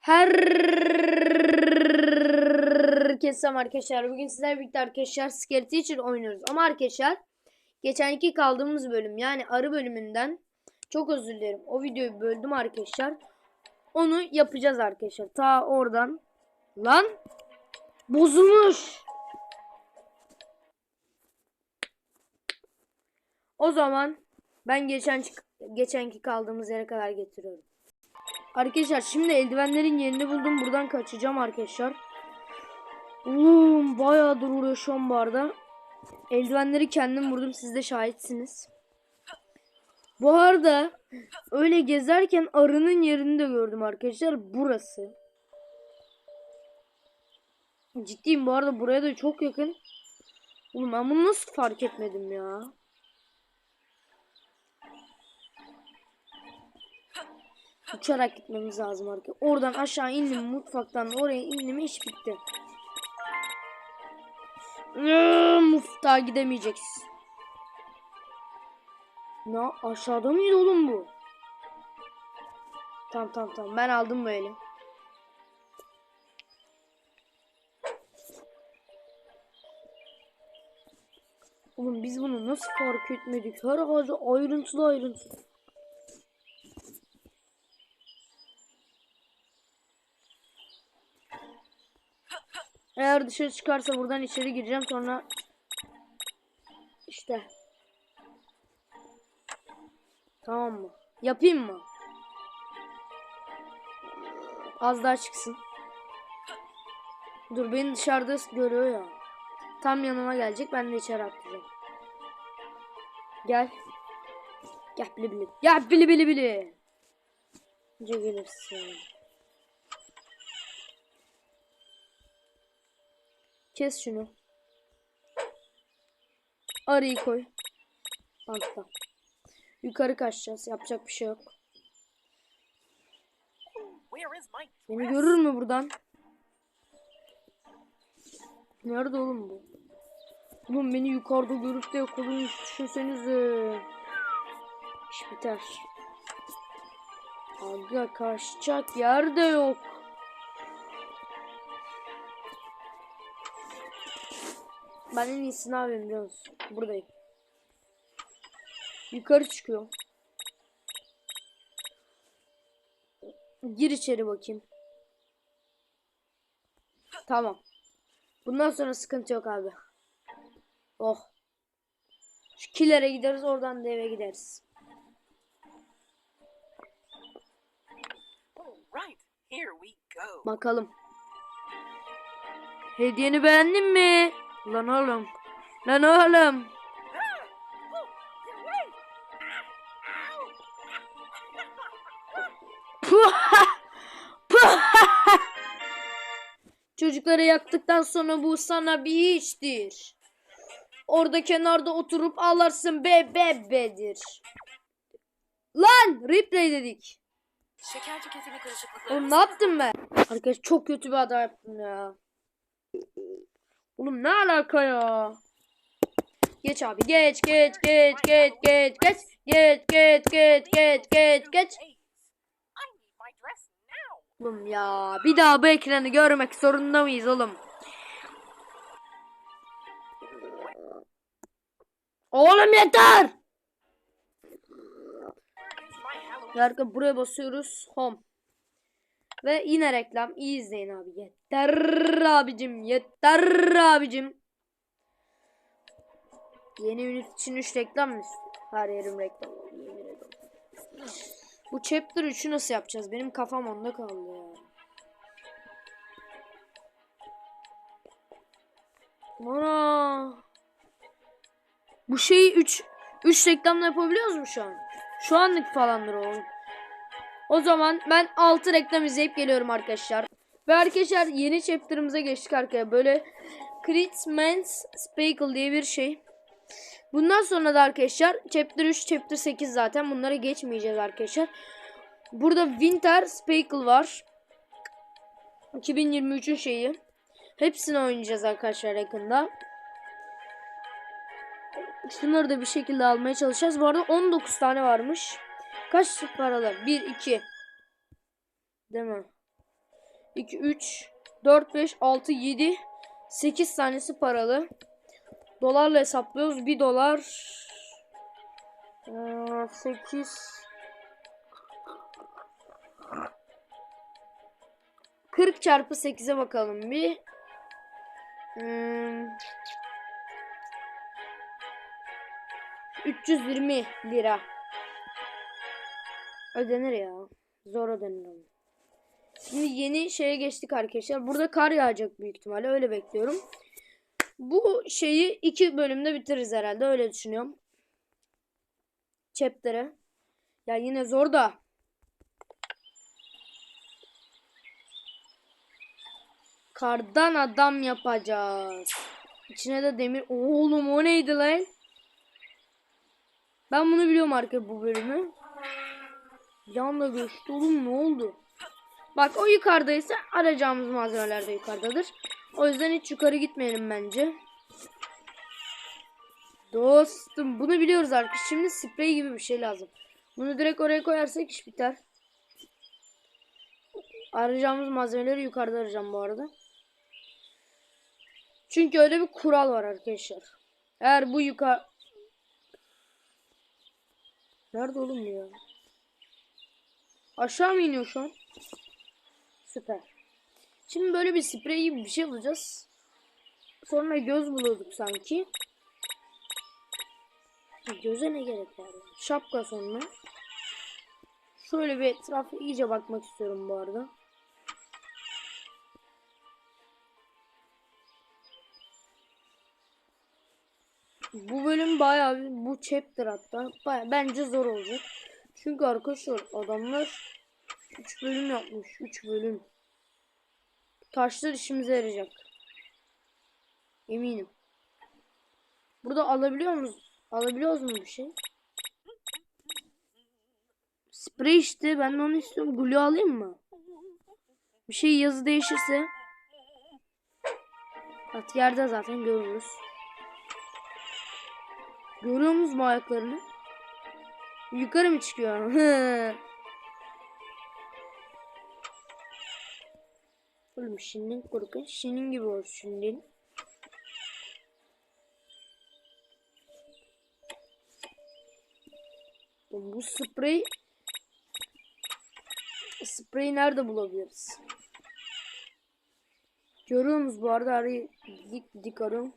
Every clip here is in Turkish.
Herkese arkadaşlar. Bugün sizlerle birlikte arkadaşlar Skeleton için oynuyoruz. Ama arkadaşlar geçenki kaldığımız bölüm yani arı bölümünden çok özür dilerim. O videoyu böldüm arkadaşlar. Onu yapacağız arkadaşlar. Ta oradan. Lan bozulmuş. O zaman ben geçen geçenki kaldığımız yere kadar getiriyorum. Arkadaşlar şimdi eldivenlerin yerini buldum. Buradan kaçacağım arkadaşlar. Oğlum bayağıdır uğraşıyorum bu arada. Eldivenleri kendim vurdum. Siz de şahitsiniz. Bu arada öyle gezerken arının yerini de gördüm arkadaşlar. Burası. Ciddiyim bu arada buraya da çok yakın. Oğlum ben bunu nasıl fark etmedim ya. Uçarak gitmemiz lazım arkadaşlar. Oradan aşağı indim mutfaktan oraya indim iş bitti. Mufta gidemeyeceksin. Ne aşağıda mıydı oğlum bu? Tamam tamam tamam ben aldım böyle. Oğlum biz bunu nasıl fark etmedik? Her ağacı ayrıntılı ayrıntılı. Eğer dışarı çıkarsa buradan içeri gireceğim sonra işte tamam mı? Yapayım mı? Az daha çıksın. Dur beni dışarıda görüyor ya. Tam yanıma gelecek ben de içeri atlayacağım. Gel. Gel bili bili. Gel bili bili bili. Önce gelirsin. Kes şunu. Arıyı koy. Pantla. Yukarı kaçacağız. Yapacak bir şey yok. Beni görür mü buradan? Nerede oğlum bu? Oğlum beni yukarıda görüp de yakalıyor düşünsenize. İş biter. Aga kaçacak yer de yok. Ben en iyisini yapayım biliyor musun? Buradayım. Yukarı çıkıyor. Gir içeri bakayım. Tamam. Bundan sonra sıkıntı yok abi. Oh. Şu kilere gideriz oradan da eve gideriz. Bakalım. Hediyeni beğendin mi? Lan oğlum. Lan oğlum. Çocukları yaktıktan sonra bu sana bir hiçtir. Orada kenarda oturup ağlarsın be be bedir. Lan replay dedik. Şeker tüketimi karışıklıkları. Oğlum ne yaptım ben? Arkadaş çok kötü bir hata yaptım ya. Oğlum ne alaka ya? Geç abi geç geç geç geç geç geç geç geç geç geç geç geç. Oğlum ya bir daha bu ekranı görmek zorunda mıyız oğlum? Oğlum yeter! Yargı buraya basıyoruz. Home. Ve yine reklam. İyi izleyin abi. Yeter abicim. Yeter abicim. Yeni ünit için 3 reklam mı? Her yerim reklam. Bu chapter 3'ü nasıl yapacağız? Benim kafam onda kaldı ya. Ana. Bu şeyi 3 3 reklamla yapabiliyoruz mu şu an? Şu anlık falandır oğlum. O zaman ben 6 reklam izleyip geliyorum arkadaşlar. Ve arkadaşlar yeni chapter'ımıza geçtik arkadaşlar. Böyle Critmans Spackle diye bir şey. Bundan sonra da arkadaşlar chapter 3, chapter 8 zaten bunlara geçmeyeceğiz arkadaşlar. Burada Winter Spackle var. 2023'ün şeyi. Hepsini oynayacağız arkadaşlar yakında. Şunları da bir şekilde almaya çalışacağız. Bu arada 19 tane varmış. Kaç paralar? 1, 2. Değil mi? 2, 3, 4, 5, 6, 7, 8 tanesi paralı. Dolarla hesaplıyoruz. 1 dolar eee, 8 40 çarpı 8'e bakalım bir. Hmm. 320 lira. Ödenir ya. Zor ödenir ama. Şimdi yeni şeye geçtik arkadaşlar. Burada kar yağacak büyük ihtimalle. Öyle bekliyorum. Bu şeyi iki bölümde bitiririz herhalde. Öyle düşünüyorum. Chapter'ı. Ya yine zor da. Kardan adam yapacağız. İçine de demir. Oğlum o neydi lan? Ben bunu biliyorum arka bu bölümü. Yanla göçtü oğlum ne oldu? Bak o yukarıdaysa arayacağımız malzemeler de yukarıdadır. O yüzden hiç yukarı gitmeyelim bence. Dostum bunu biliyoruz arkadaşlar. Şimdi sprey gibi bir şey lazım. Bunu direkt oraya koyarsak iş biter. Arayacağımız malzemeleri yukarıda arayacağım bu arada. Çünkü öyle bir kural var arkadaşlar. Eğer bu yukarı... Nerede oğlum ya? Aşağı mı iniyor şu an? Süper. Şimdi böyle bir sprey gibi bir şey bulacağız. Sonra göz buluyorduk sanki. Göze ne gerek var? Şapka sonra. Şöyle bir etrafa iyice bakmak istiyorum bu arada. Bu bölüm bayağı bu chapter hatta bayağı, bence zor olacak. Çünkü arkadaşlar adamlar 3 bölüm yapmış. 3 bölüm. Taşlar işimize yarayacak. Eminim. Burada alabiliyor muyuz? Alabiliyoruz mu bir şey? Sprey işte. Ben de onu istiyorum. Glue alayım mı? Bir şey yazı değişirse. Bak yerde zaten görürüz. Görüyor musunuz mu ayaklarını? Yukarı mı çıkıyor? Oğlum şinin korkun. Şinin gibi olsun şinin. Bu sprey Spreyi nerede bulabiliriz? Görüyor musunuz bu arada arayı dik dik arıyorum.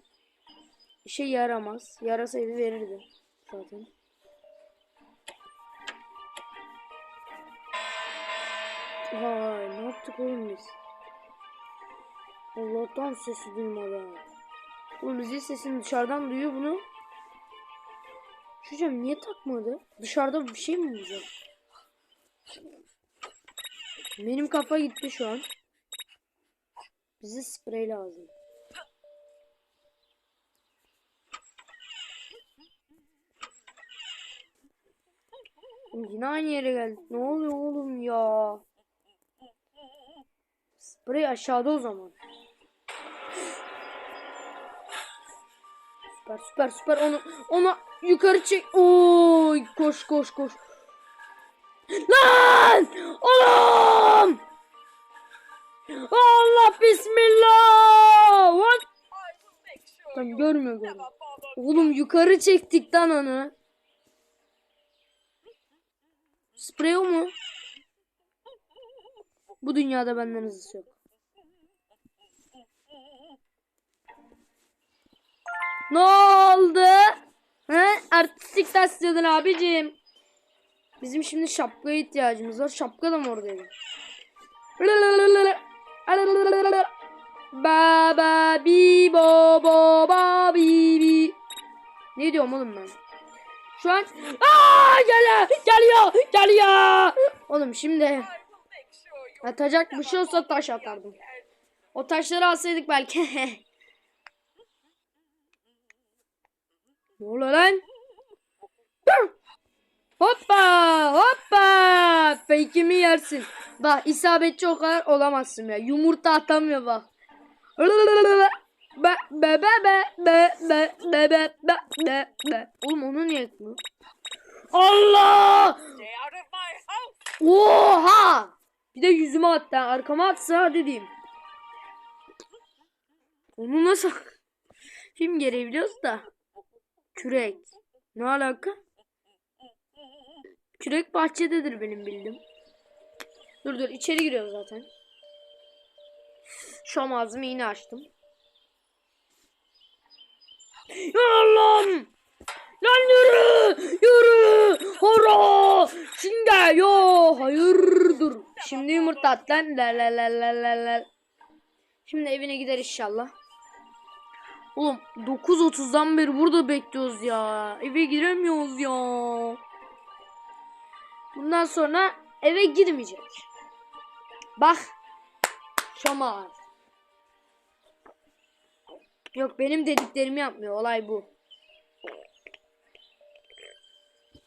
İşe yaramaz. Yarasaydı verirdi zaten. Vay ne yaptık oğlum biz? Allah'tan sesi duymadan. Oğlum zil sesini dışarıdan duyuyor bunu. Çocuğum niye takmadı? Dışarıda bir şey mi bulacak? Benim kafa gitti şu an. Bize sprey lazım. Yine aynı yere geldik. Ne oluyor oğlum ya? Sprey aşağıda o zaman. Süper süper süper onu onu yukarı çek. Oy koş koş koş. Lan! Oğlum! Allah bismillah! What? Lan görmüyor bother Oğlum yukarı çektik lan onu. Sprey mu? Bu dünyada benden hızlısı yok. Ne oldu? He? Artistik ders istiyordun abicim. Bizim şimdi şapkaya ihtiyacımız var. Şapka da mı oradaydı? Baba bi bo bo ba bi bi. Ne diyorum oğlum ben? Şu an Aa geliyor geliyor geliyor. Oğlum şimdi atacak bir şey olsa taş atardım. O taşları alsaydık belki. ne oluyor lan? Hoppa hoppa fake'imi yersin. Bak isabetçi o kadar olamazsın ya. Yumurta atamıyor bak. Be be be be be be be be be be be. Oğlum onu niye etmiyor? Allah! Oha! Bir de yüzüme attı. ha. Arkama atsa diyeyim. Onu nasıl? Film gereği biliyoruz da. Kürek. Ne alaka? Kürek bahçededir benim bildiğim. Dur dur içeri giriyor zaten. Şam ağzımı yine açtım. Allah'ım! Lan yürü! Yürü! Hora! Şimdi yo hayır dur. Şimdi yumurta at lan. La. Şimdi evine gider inşallah. Oğlum 9.30'dan beri burada bekliyoruz ya. Eve giremiyoruz ya. Bundan sonra eve girmeyecek. Bak. Şamar. Yok benim dediklerimi yapmıyor. Olay bu.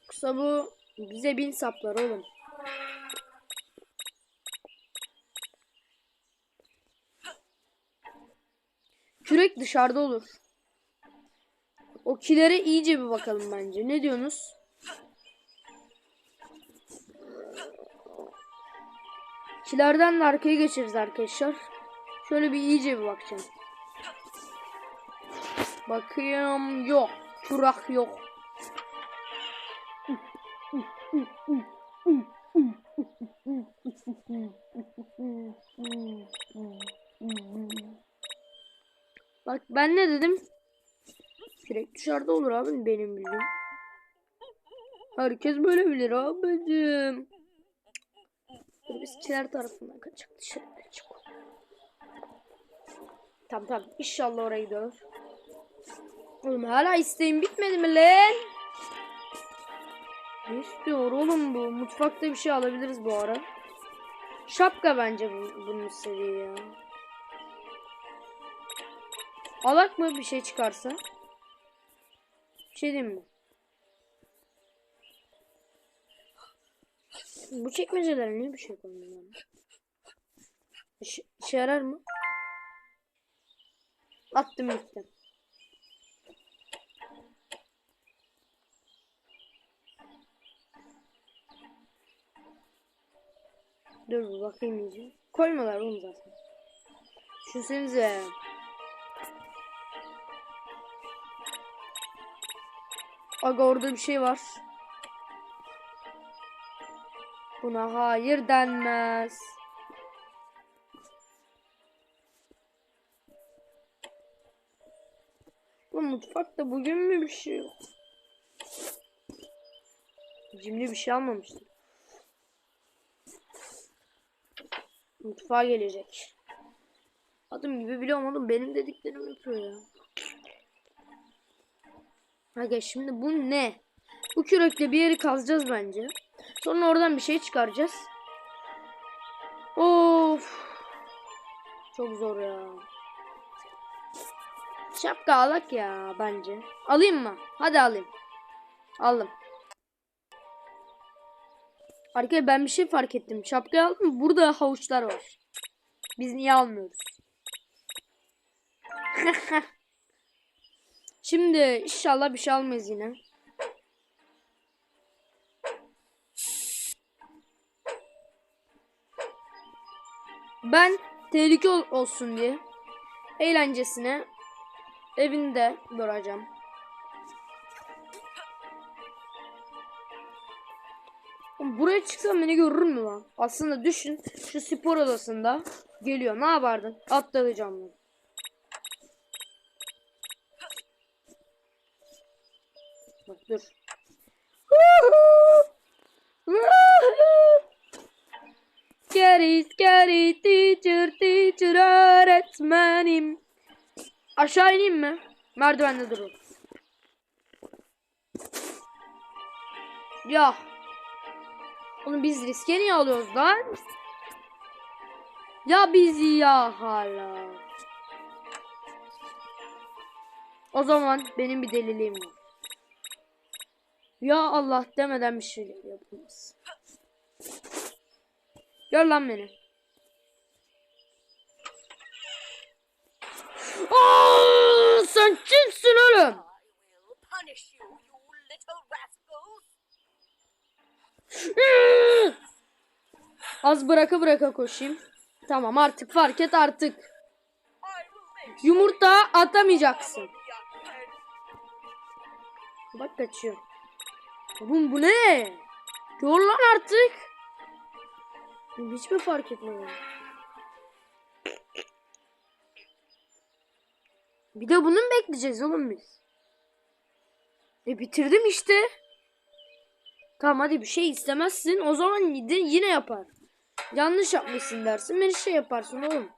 Yoksa bu bize bin saplar oğlum. Kürek dışarıda olur. O kilere iyice bir bakalım bence. Ne diyorsunuz? Kilerden de arkaya geçeriz arkadaşlar. Şöyle bir iyice bir bakacağım. Bakayım yok. Kurak yok. Bak ben ne dedim? Direkt dışarıda olur abi benim bildiğim. Herkes böyle bilir abicim. Biz kiler tarafından kaçak dışarı çık. Tamam tamam inşallah oraya gidiyoruz. Oğlum hala isteğim bitmedi mi lan? Ne istiyor oğlum bu? Mutfakta bir şey alabiliriz bu ara. Şapka bence bu, bunun istediği ya. Alak mı bir şey çıkarsa? Bir şey mi? Bu çekmecelere niye bir şey koymuyorum? İşe, işe yarar mı? Attım gitti. Dur bakayım iyice. Koymuyorlar oğlum zaten. Düşünsenize. Aga orada bir şey var. Buna hayır denmez. Bu mutfakta bugün mü bir şey yok? Cimri bir şey almamıştım. Mutfağa gelecek. Adım gibi biliyorum oğlum benim dediklerimi yapıyor ya. Aga şimdi bu ne? Bu kürekle bir yeri kazacağız bence. Sonra oradan bir şey çıkaracağız. Of. Çok zor ya. Şapka alak ya bence. Alayım mı? Hadi alayım. Aldım. Arkadaşlar ben bir şey fark ettim. Şapkayı aldım. Burada havuçlar var. Biz niye almıyoruz? Şimdi inşallah bir şey almayız yine. Ben tehlike ol- olsun diye eğlencesine evinde duracağım. Buraya çıksam beni görür mü lan? Aslında düşün şu spor odasında geliyor. Ne yapardın? Atlayacağım ben. Dur. Scary scary teacher teacher öğretmenim. Aşağı ineyim mi? Merdivende durun. Ya. Oğlum biz riske niye alıyoruz lan? Ya biz ya hala. O zaman benim bir deliliğim var. Ya Allah demeden bir şey yapılmaz. Gör lan beni. Aa, sen kimsin oğlum? Az bıraka bıraka koşayım. Tamam artık fark et artık. Yumurta atamayacaksın. Bak kaçıyor. Oğlum bu ne? Gör lan artık. Hiç mi fark etmedi? Bir de bunu mu bekleyeceğiz oğlum biz? E bitirdim işte. Tamam hadi bir şey istemezsin. O zaman yine yapar. Yanlış yapmışsın dersin. Beni şey yaparsın oğlum.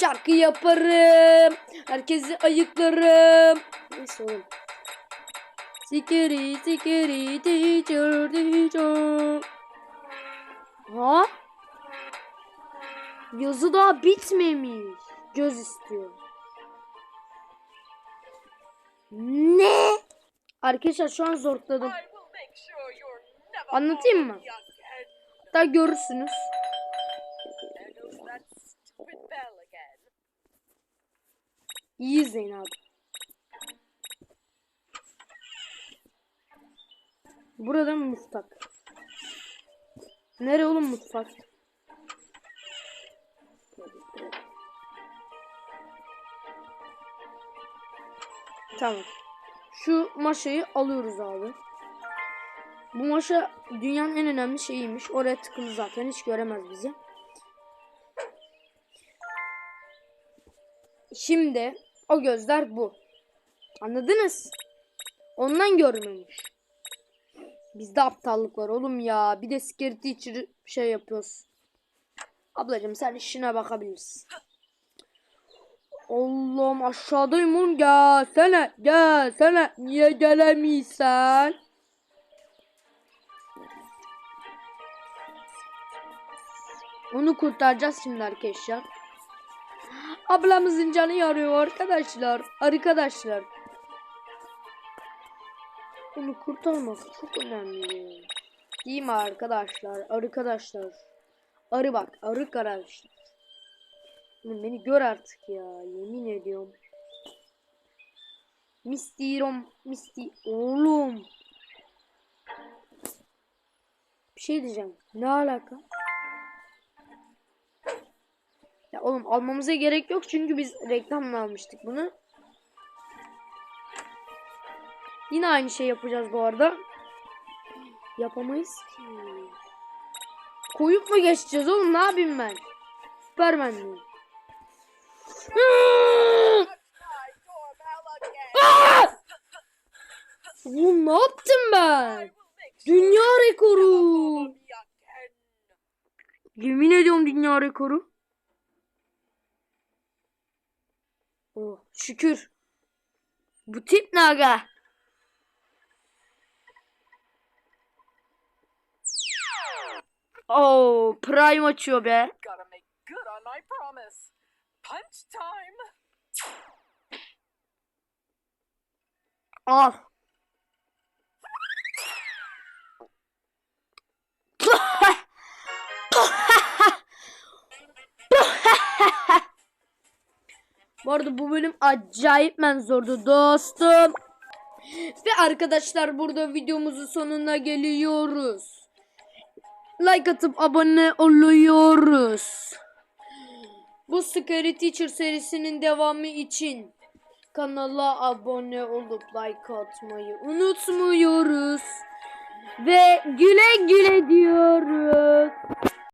Şarkı yaparım. Herkesi ayıklarım. Neyse oğlum. Sikiri sikiri teacher teacher. Ha? Yazı daha bitmemiş. Göz istiyor. Ne? Arkadaşlar şu an zorladım. Anlatayım mı? Hatta görürsünüz. İyi izleyin abi. Burada mutfak? Nere oğlum mutfak? Tamam. Şu maşayı alıyoruz abi. Bu maşa dünyanın en önemli şeyiymiş. Oraya tıkılı zaten hiç göremez bizi. Şimdi o gözler bu. Anladınız? Ondan görmemiş. Bizde aptallık var oğlum ya. Bir de scary teacher şey yapıyoruz. Ablacığım sen işine bakabilirsin. Allah'ım aşağıdayım oğlum gelsene gelsene niye gelemiyorsun? Onu kurtaracağız şimdi arkadaşlar. Ablamızın canı yarıyor arkadaşlar. Arkadaşlar. Onu kurtarmak çok önemli. Değil mi arkadaşlar? Arkadaşlar. Arı bak. Arı. Oğlum beni gör artık ya. Yemin ediyorum. Mistirom. Misti. Oğlum. Bir şey diyeceğim. Ne alaka? Oğlum almamıza gerek yok çünkü biz reklamla almıştık bunu. Yine aynı şey yapacağız bu arada. Yapamayız ki. Koyup mu geçeceğiz oğlum ne yapayım ben? Süpermen miyim? Oğlum ne yaptım ben? Dünya rekoru. Yemin ediyorum dünya rekoru. Oh şükür. Bu tip ne aga? Oh prime açıyor be. Gotta Bu arada bu bölüm acayip men zordu dostum. Ve arkadaşlar burada videomuzun sonuna geliyoruz. Like atıp abone oluyoruz. Bu Scary Teacher serisinin devamı için kanala abone olup like atmayı unutmuyoruz. Ve güle güle diyor.